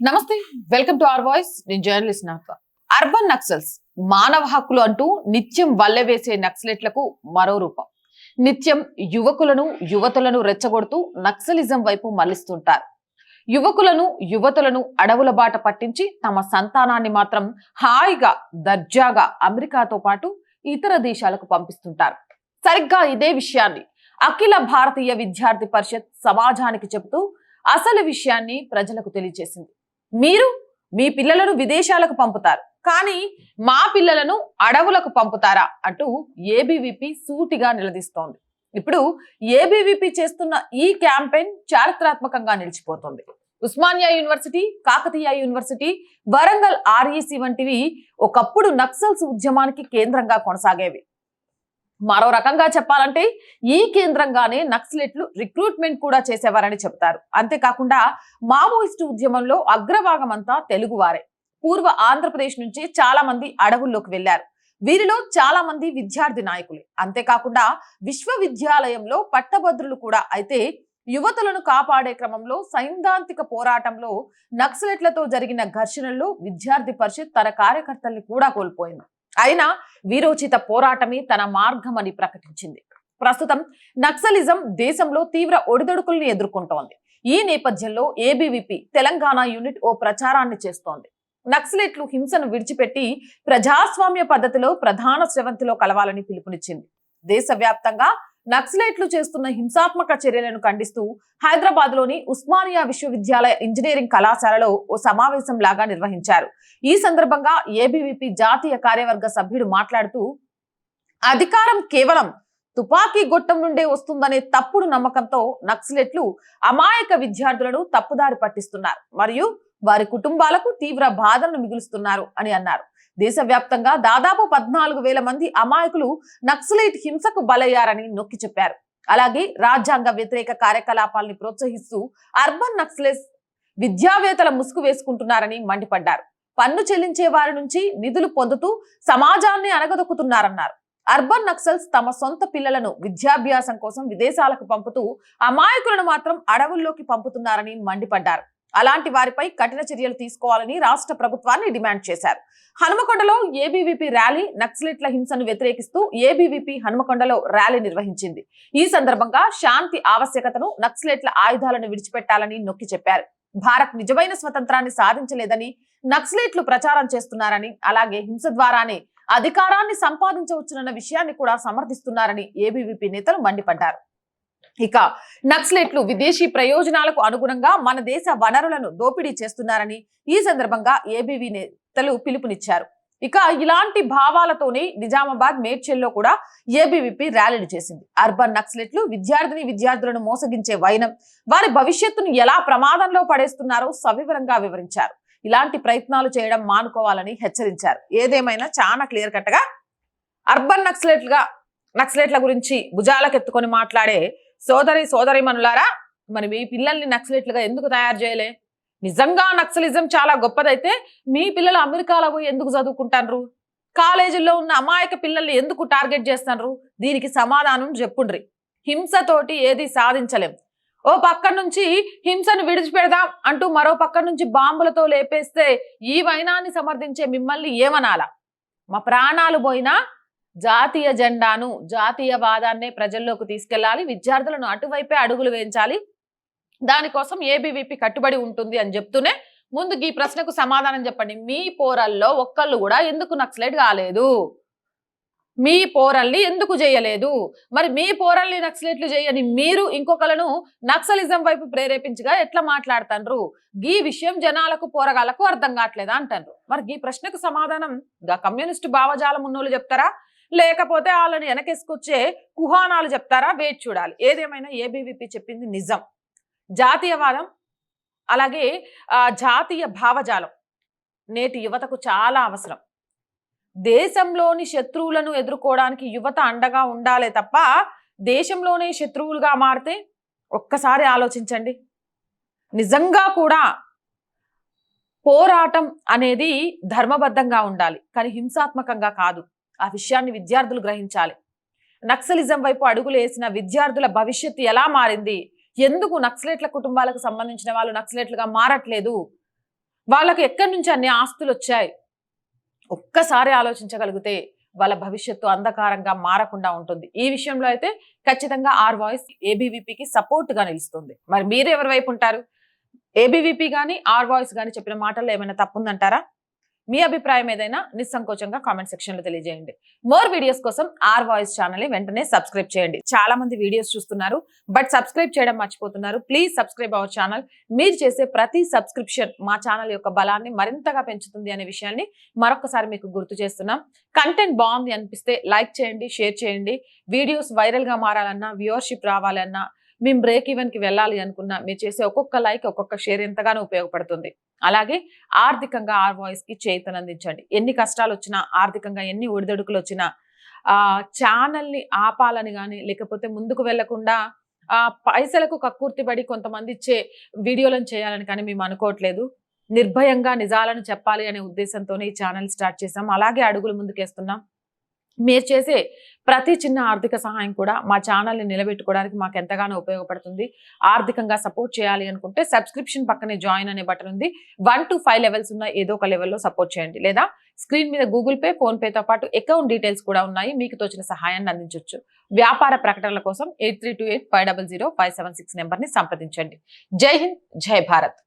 నమస్తే welcome to our voice. నేను journalist నాక అర్బన్ నక్సల్స్ మానవ హక్కులు అంటూ నిత్యం వల్లెవేసే నక్సలెట్లకు మరో రూపం. నిత్యం యువకులను యువతులను రెచ్చగొడుతూ నక్సలిజం వైపు మళ్ళిస్తుంటారు యువకులను యువతులను అడవుల బాట పట్టించి తమ సంతానాన్ని మాత్రం హాయిగా దర్జాగా అమెరికాతో పాటు ఇతర దేశాలకు పంపిస్తుంటారు. సరిగ్గా ఇదే విషయాన్ని అఖిల భారతీయ విద్యార్థి పరిషత్ సమాజానికి చెబుతూ అసలు విషయాన్ని ప్రజలకు తెలియజేసింది. మీరు మీ పిల్లలను విదేశాలకు పంపుతారు. కానీ మా పిల్లలను అడవులకు పంపుతారా అంటూ ఏబీవీపీ సూటిగా నిలదీస్తోంది. ఇప్పుడు ఏబీవీపీ చేస్తున్న ఈ క్యాంపెయిన్ చారిత్రాత్మకంగా నిలిచిపోతుంది. Osmania university Kakatiya university Warangal REC వంటివి ఒకప్పుడు నక్సల్స్ ఉద్యమానికి కేంద్రంగా కొనసాగేవి. మరో రకంగా చెప్పాలంటే ఈ కేంద్రంగానే నక్సలెట్లు రిక్రూట్మెంట్ కూడా చేసేవారని చెబుతారు. అంతేకాకుండా మావోయిస్టు ఉద్యమంలో అగ్రభాగం అంతా తెలుగువారే. పూర్వ ఆంధ్రప్రదేశ్ నుంచి చాలా మంది అడవుల్లోకి వెళ్ళారు వీరిలో చాలా మంది విద్యార్థి నాయకులే. అంతేకాకుండా విశ్వవిద్యాలయంలో పట్టభద్రులు కూడా. అయితే యువతులను కాపాడే క్రమంలో సైద్ధాంతిక పోరాటంలో నక్సలెట్లతో జరిగిన ఘర్షణల్లో విద్యార్థి పరిషత్ తన కార్యకర్తల్ని కూడా కోల్పోయింది. అయినా వీరోచిత పోరాటమే తన మార్గమని ప్రకటించింది. ప్రస్తుతం నక్సలిజం దేశంలో తీవ్ర ఒడిదొడుకుల్ని ఎదుర్కొంటోంది. ఈ నేపథ్యంలో ఏబీవీపీ తెలంగాణ యూనిట్ ఓ ప్రచారాన్ని చేస్తోంది. నక్సలెట్లు హింసను విడిచిపెట్టి ప్రజాస్వామ్య పద్ధతిలో ప్రధాన స్రవంతిలో కలవాలని పిలుపునిచ్చింది. దేశవ్యాప్తంగా నక్సలైట్లు చేస్తున్న హింసాత్మక చర్యలను ఖండిస్తూ హైదరాబాద్లోని ఉస్మానియా విశ్వవిద్యాలయ ఇంజనీరింగ్ కళాశాలలో ఓ సమావేశం లాగా నిర్వహించారు. ఈ సందర్భంగా ఏబీవీపీ జాతీయ కార్యవర్గ సభ్యుడు మాట్లాడుతూ అధికారం కేవలం తుపాకీ గొట్టం నుండే వస్తుందనే తప్పుడు నమ్మకంతో నక్సలెట్లు అమాయక విద్యార్థులను తప్పుదారి పట్టిస్తున్నారు. మరియు వారి కుటుంబాలకు తీవ్ర బాధలను మిగులుస్తున్నారు అని అన్నారు. దేశవ్యాప్తంగా దాదాపు పద్నాలుగు వేల మంది అమాయకులు నక్సలైట్ హింసకు బలయ్యారని నొక్కి చెప్పారు. అలాగే రాజ్యాంగ వ్యతిరేక కార్యకలాపాల్ని ప్రోత్సహిస్తూ అర్బన్ నక్సలెస్ విద్యావేత్తల ముసుగు వేసుకుంటున్నారని మండిపడ్డారు. పన్ను చెల్లించే వారి నుంచి నిధులు పొందుతూ సమాజాన్ని అనగదొక్కుతున్నారన్నారు అర్బన్ నక్సల్స్ తమ సొంత పిల్లలను విద్యాభ్యాసం కోసం విదేశాలకు పంపుతూ అమాయకులను మాత్రం అడవుల్లోకి పంపుతున్నారని మండిపడ్డారు. అలాంటి వారిపై కఠిన చర్యలు తీసుకోవాలని రాష్ట్ర ప్రభుత్వాన్ని డిమాండ్ చేశారు. హనుమకొండలో ఏబీవీపీ ర్యాలీ నక్సలెట్ల హింసను వ్యతిరేకిస్తూ ఏబీవీపీ హనుమకొండలో ర్యాలీ నిర్వహించింది. ఈ సందర్భంగా శాంతి ఆవశ్యకతను నక్సలెట్ల ఆయుధాలను విడిచిపెట్టాలని నొక్కి చెప్పారు. భారత్ నిజమైన స్వతంత్రాన్ని సాధించలేదని నక్సలెట్లు ప్రచారం చేస్తున్నారని అలాగే హింస ద్వారానే అధికారాన్ని సంపాదించవచ్చునన్న విషయాన్ని కూడా సమర్థిస్తున్నారని ఏబీవీపీ నేతలు మండిపడ్డారు. ఇక నక్సలెట్లు విదేశీ ప్రయోజనాలకు అనుగుణంగా మన దేశ వనరులను దోపిడీ చేస్తున్నారని ఈ సందర్భంగా ఏబీవీ నేతలు పిలుపునిచ్చారు. ఇక ఇలాంటి భావాలతోనే నిజామాబాద్ మేడ్చల్లో కూడా ఏబీవీపీ ర్యాలీలు చేసింది. అర్బన్ నక్సలెట్లు విద్యార్థిని విద్యార్థులను మోసగించే వైనం వారి భవిష్యత్తును ఎలా ప్రమాదంలో పడేస్తున్నారో సవివరంగా వివరించారు. ఇలాంటి ప్రయత్నాలు చేయడం మానుకోవాలని హెచ్చరించారు. ఏదేమైనా చాలా క్లియర్ కట్గా అర్బన్ నక్సలెట్లుగా నక్సలెట్ల గురించి భుజాలకెత్తుకొని మాట్లాడే సోదరి సోదరి మనులారా మరి మీ పిల్లల్ని నక్సలెట్లుగా ఎందుకు తయారు చేయలే? నిజంగా నక్సలిజం చాలా గొప్పదైతే మీ పిల్లలు అమెరికాలో పోయి ఎందుకు చదువుకుంటారు కాలేజీల్లో ఉన్న అమాయక పిల్లల్ని ఎందుకు టార్గెట్ చేస్తున్నారు దీనికి సమాధానం చెప్పుండ్రి. హింసతోటి ఏది సాధించలేం. ఓ పక్క నుంచి హింసను విడిచిపెడదాం అంటూ మరో పక్క నుంచి బాంబులతో లేపేస్తే ఈ వైనాన్ని సమర్థించే మిమ్మల్ని ఏమనాలా? మా ప్రాణాలు పోయినా జాతీయ జెండాను జాతీయవాదాన్నే ప్రజల్లోకి తీసుకెళ్ళాలి విద్యార్థులను అటువైపే అడుగులు వేయించాలి. దానికోసం ఏబీవీపీ కట్టుబడి ఉంటుంది అని చెప్తూనే ముందుకు ఈ ప్రశ్నకు సమాధానం చెప్పండి. మీ పోరల్లో ఒక్కళ్ళు కూడా ఎందుకు నక్సలైట్ కాలేదు? మీ పోరల్ని ఎందుకు చేయలేదు మరి మీ పోరల్ని నక్సలెట్లు చేయని మీరు ఇంకొకలను నక్సలిజం వైపు ప్రేరేపించగా ఎట్లా మాట్లాడుతాండ్రు ఈ విషయం జనాలకు పోరగాళ్ళకు అర్థం కావట్లేదా అంటారు మరి ఈ ప్రశ్నకు సమాధానం కమ్యూనిస్ట్ కమ్యూనిస్టు భావజాలం ఉన్నోళ్ళు చెప్తారా? లేకపోతే వాళ్ళని వెనకేసుకొచ్చే కుహానాలు చెప్తారా? వేచి చూడాలి. ఏదేమైనా ఏబీవీపీ చెప్పింది నిజం. జాతీయవాదం అలాగే జాతీయ భావజాలం నేటి యువతకు చాలా అవసరం. దేశంలోని శత్రువులను ఎదుర్కోవడానికి యువత అండగా ఉండాలే తప్ప దేశంలోనే శత్రువులుగా మారితే ఒక్కసారి ఆలోచించండి. నిజంగా కూడా పోరాటం అనేది ధర్మబద్ధంగా ఉండాలి కానీ హింసాత్మకంగా కాదు. ఆ విషయాన్ని విద్యార్థులు గ్రహించాలి. నక్సలిజం వైపు అడుగులు వేసిన విద్యార్థుల భవిష్యత్తు ఎలా మారింది? ఎందుకు నక్సలేట్ల కుటుంబాలకు సంబంధించిన వాళ్ళు నక్సలెట్లుగా మారట్లేదు? వాళ్ళకు ఎక్కడి నుంచి అన్ని ఆస్తులు వచ్చాయి? ఒక్కసారి ఆలోచించగలిగితే వాళ్ళ భవిష్యత్తు అంధకారంగా మారకుండా ఉంటుంది. ఈ విషయంలో అయితే ఖచ్చితంగా ఆర్ వాయిస్ ఏబీవీపీకి సపోర్ట్గా నిలుస్తుంది. మరి మీరు ఎవరి వైపు ఉంటారు? ఏబీవీపీ కానీ ఆర్ వాయిస్ కానీ చెప్పిన మాటల్లో ఏమైనా తప్పుందంటారా? మీ అభిప్రాయం ఏదైనా నిస్సంకోచంగా కామెంట్ సెక్షన్లో తెలియజేయండి. మోర్ వీడియోస్ కోసం ఆర్ వాయిస్ ఛానల్ని వెంటనే సబ్స్క్రైబ్ చేయండి. చాలా మంది వీడియోస్ చూస్తున్నారు బట్ సబ్స్క్రైబ్ చేయడం మర్చిపోతున్నారు. ప్లీజ్ సబ్స్క్రైబ్ అవర్ ఛానల్ మీరు చేసే ప్రతి సబ్స్క్రిప్షన్ మా ఛానల్ యొక్క బలాన్ని మరింతగా పెంచుతుంది అనే విషయాన్ని మరొకసారి మీకు గుర్తు చేస్తున్నాం. కంటెంట్ బాగుంది అనిపిస్తే లైక్ చేయండి షేర్ చేయండి. వీడియోస్ వైరల్గా మారాలన్నా వ్యూవర్షిప్ రావాలన్నా మేము బ్రేక్ ఈవెన్కి వెళ్ళాలి అనుకున్నా మీరు చేసే ఒక్కొక్క లైక్ ఒక్కొక్క షేర్ ఎంతగానో ఉపయోగపడుతుంది. అలాగే ఆర్థికంగా ఆర్ వాయిస్కి చేతనందించండి. ఎన్ని కష్టాలు వచ్చినా ఆర్థికంగా ఎన్ని ఒడిదొడుకులు వచ్చినా ఆ ఆపాలని కానీ లేకపోతే ముందుకు వెళ్ళకుండా ఆ పైసలకు కక్కుర్తిపడి కొంతమంది ఇచ్చే వీడియోలను చేయాలని కానీ మేము అనుకోవట్లేదు. నిర్భయంగా నిజాలను చెప్పాలి అనే ఉద్దేశంతోనే ఈ ఛానల్ స్టార్ట్ చేసాం అలాగే అడుగులు ముందుకేస్తున్నాం. మీరు చేసే ప్రతి చిన్న ఆర్థిక సహాయం కూడా మా ఛానల్ని నిలబెట్టుకోవడానికి మాకు ఎంతగానో ఉపయోగపడుతుంది. ఆర్థికంగా సపోర్ట్ చేయాలి అనుకుంటే సబ్స్క్రిప్షన్ పక్కనే జాయిన్ అనే బటన్ ఉంది. వన్ టు ఫైవ్ లెవెల్స్ ఉన్న ఏదో ఒక లెవెల్లో సపోర్ట్ చేయండి. లేదా స్క్రీన్ మీద గూగుల్ పే ఫోన్ పేతో పాటు అకౌంట్ డీటెయిల్స్ కూడా ఉన్నాయి. మీకు తోచిన సహాయాన్ని అందించవచ్చు వ్యాపార ప్రకటనల కోసం eight three two eight five double zero five seven six నెంబర్ని సంప్రదించండి. జై హింద్ జై భారత్.